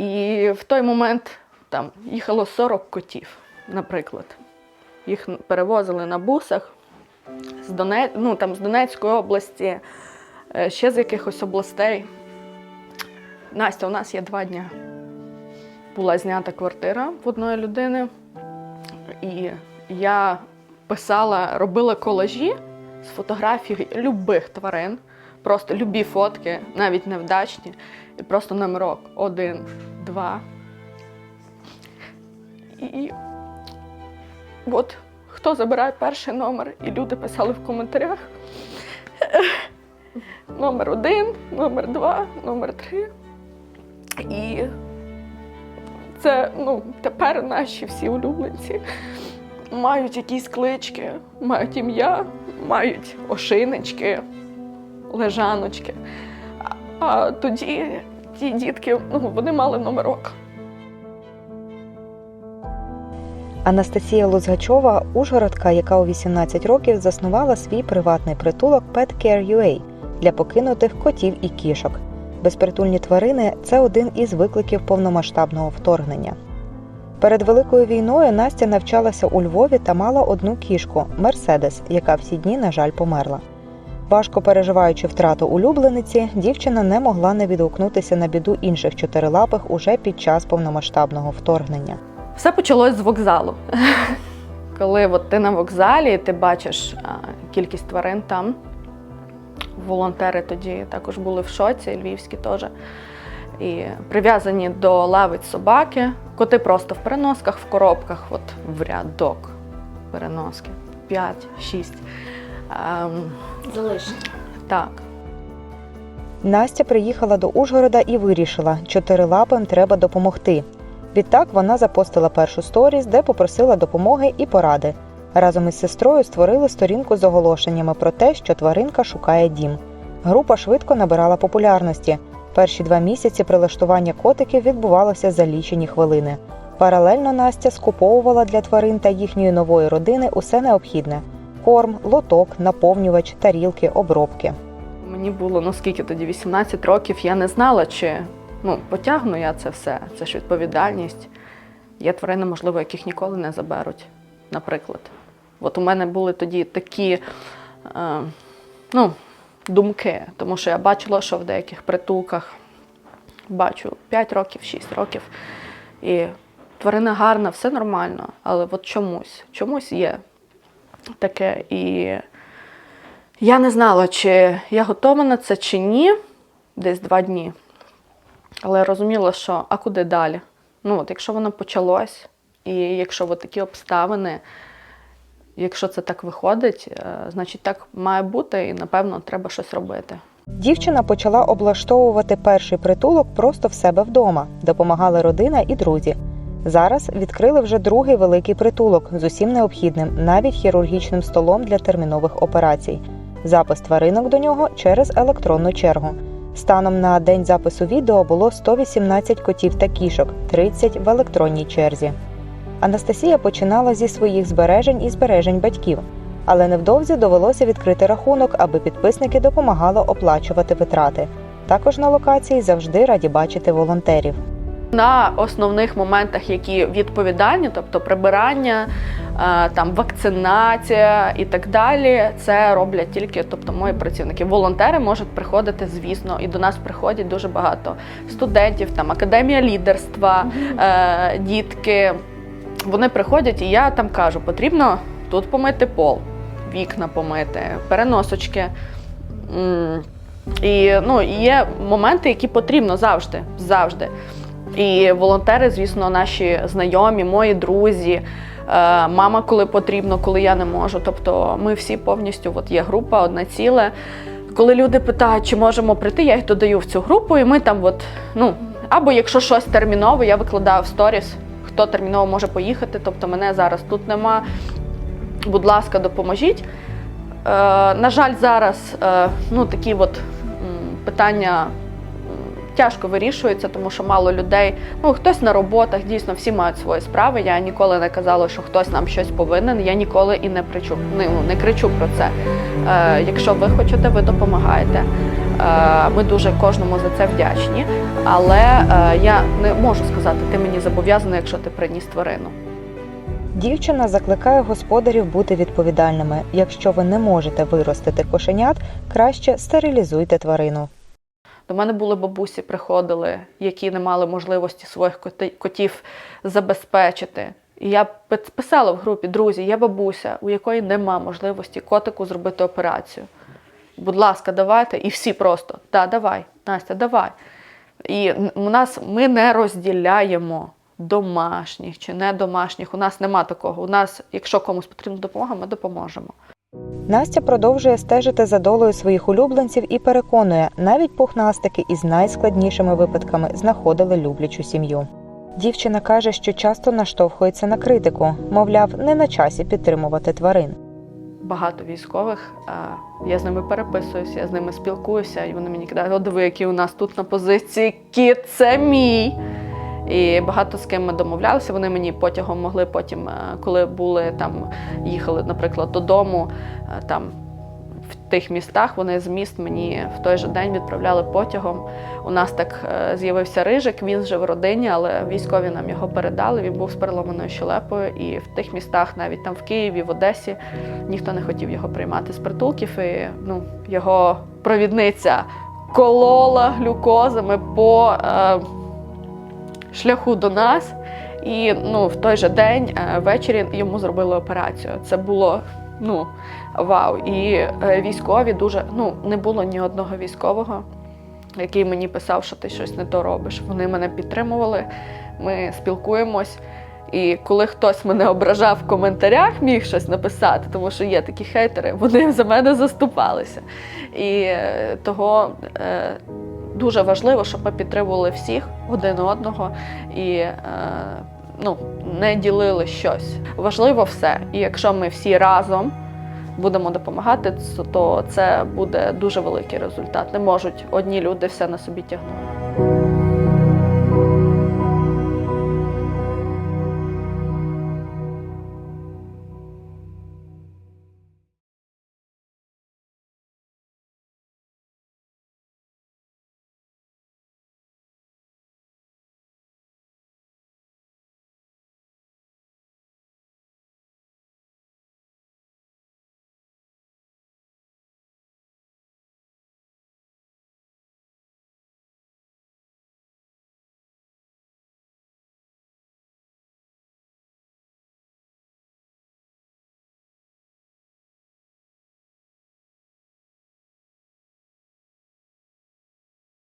І в той момент там їхало 40 котів, наприклад. Їх перевозили на бусах з, Доне... ну, там, з Донецької області, е, ще з якихось областей. Настя, у нас є два дні. Була знята квартира в одної людини, і я писала, робила колажі з фотографій любих тварин, просто любі фотки, навіть невдачні, і просто номерок один, два. І от хто забирає перший номер, і люди писали в коментарях. Номер один, номер два, номер три. І це ну, тепер наші всі улюбленці мають якісь клички, мають ім'я, мають ошиночки, лежаночки. А, тоді ті дітки, ну, вони мали номерок. Анастасія Лузгачова Ужгородка, яка у 18 років заснувала свій приватний притулок Pet Care UA для покинутих котів і кішок. Безпритульні тварини це один із викликів повномасштабного вторгнення. Перед великою війною Настя навчалася у Львові та мала одну кішку Мерседес, яка всі дні, на жаль, померла. Важко переживаючи втрату улюблениці, дівчина не могла не відгукнутися на біду інших чотирилапих уже під час повномасштабного вторгнення. Все почалось з вокзалу. Коли от ти на вокзалі, ти бачиш кількість тварин там. Волонтери тоді також були в шоці, львівські теж. І прив'язані до лавиць собаки. Коти просто в переносках, в коробках, от в рядок переноски. 5-6. Ем, Залишені. так. Настя приїхала до Ужгорода і вирішила, чотирилапим треба допомогти. Відтак вона запостила першу сторіс, де попросила допомоги і поради. Разом із сестрою створили сторінку з оголошеннями про те, що тваринка шукає дім. Група швидко набирала популярності. Перші два місяці прилаштування котиків відбувалося за лічені хвилини. Паралельно Настя скуповувала для тварин та їхньої нової родини усе необхідне: корм, лоток, наповнювач, тарілки, обробки. Мені було ну тоді 18 років. Я не знала, чи ну, потягну я це все. Це ж відповідальність. Є тварини, можливо, яких ніколи не заберуть, наприклад. От у мене були тоді такі е, ну, думки, тому що я бачила, що в деяких притулках бачу 5 років, 6 років. І тварина гарна, все нормально, але от чомусь, чомусь є таке. І я не знала, чи я готова на це, чи ні, десь два дні. Але я розуміла, що а куди далі? Ну, от, якщо воно почалось, і якщо от такі обставини, якщо це так виходить, е, значить так має бути, і напевно треба щось робити. Дівчина почала облаштовувати перший притулок просто в себе вдома, допомагали родина і друзі. Зараз відкрили вже другий великий притулок з усім необхідним, навіть хірургічним столом для термінових операцій. Запис тваринок до нього через електронну чергу. Станом на день запису відео було 118 котів та кішок, 30 в електронній черзі. Анастасія починала зі своїх збережень і збережень батьків, але невдовзі довелося відкрити рахунок, аби підписники допомагали оплачувати витрати. Також на локації завжди раді бачити волонтерів. На основних моментах, які відповідальні, тобто прибирання, е, там вакцинація і так далі, це роблять тільки тобто, мої працівники. Волонтери можуть приходити, звісно, і до нас приходять дуже багато студентів, там академія лідерства, е, дітки. Вони приходять, і я там кажу, потрібно тут помити пол, вікна помити, переносочки. І ну, є моменти, які потрібно завжди. завжди. І волонтери, звісно, наші знайомі, мої друзі, е, мама, коли потрібно, коли я не можу. Тобто ми всі повністю от є група, одне ціле. Коли люди питають, чи можемо прийти, я їх додаю в цю групу, і ми там, от, ну, або якщо щось терміново, я викладаю в сторіс, хто терміново може поїхати. Тобто мене зараз тут нема. Будь ласка, допоможіть. Е, на жаль, зараз е, ну, такі от питання тяжко вирішуються, тому що мало людей. Ну, хтось на роботах, дійсно, всі мають свої справи. Я ніколи не казала, що хтось нам щось повинен. Я ніколи і не кричу, ну, не кричу про це. Е, якщо ви хочете, ви допомагаєте. Е, Ми дуже кожному за це вдячні. Але е, я не можу сказати, ти мені зобов'язаний, якщо ти приніс тварину. Дівчина закликає господарів бути відповідальними. Якщо ви не можете виростити кошенят, краще стерилізуйте тварину. До мене були бабусі, приходили, які не мали можливості своїх котів забезпечити. І я писала в групі, друзі, є бабуся, у якої нема можливості котику зробити операцію. Будь ласка, давайте. І всі просто, да, давай, Настя, давай. І у нас ми не розділяємо домашніх чи не домашніх. У нас нема такого. У нас, якщо комусь потрібна допомога, ми допоможемо. Настя продовжує стежити за долею своїх улюбленців і переконує, навіть пухнастики із найскладнішими випадками знаходили люблячу сім'ю. Дівчина каже, що часто наштовхується на критику, мовляв, не на часі підтримувати тварин. багато військових. Я з ними переписуюся, я з ними спілкуюся, і вони мені кидають, о, диви, які у нас тут на позиції кіт, це мій. І багато з ким ми домовлялися. Вони мені потягом могли потім, е, коли були там, їхали, наприклад, додому, е, там в тих містах вони з міст мені в той же день відправляли потягом. У нас так е, з'явився рижик, він жив в родині, але військові нам його передали. Він був з переломаною щелепою, і в тих містах, навіть там в Києві, в Одесі, ніхто не хотів його приймати з притулків. І ну, його провідниця колола глюкозами по е, шляху до нас. І ну, в той же день е, ввечері йому зробили операцію. Це було ну, вау. І е, військові дуже ну, не було ні одного військового, який мені писав, що ти щось не то робиш. Вони мене підтримували, ми спілкуємось. І коли хтось мене ображав в коментарях, міг щось написати, тому що є такі хейтери, вони за мене заступалися. І е, того дуже важливо, щоб ми підтримували всіх один одного і е, ну, не ділили щось. Важливо все. І якщо ми всі разом будемо допомагати, то це буде дуже великий результат. Не можуть одні люди все на собі тягнути.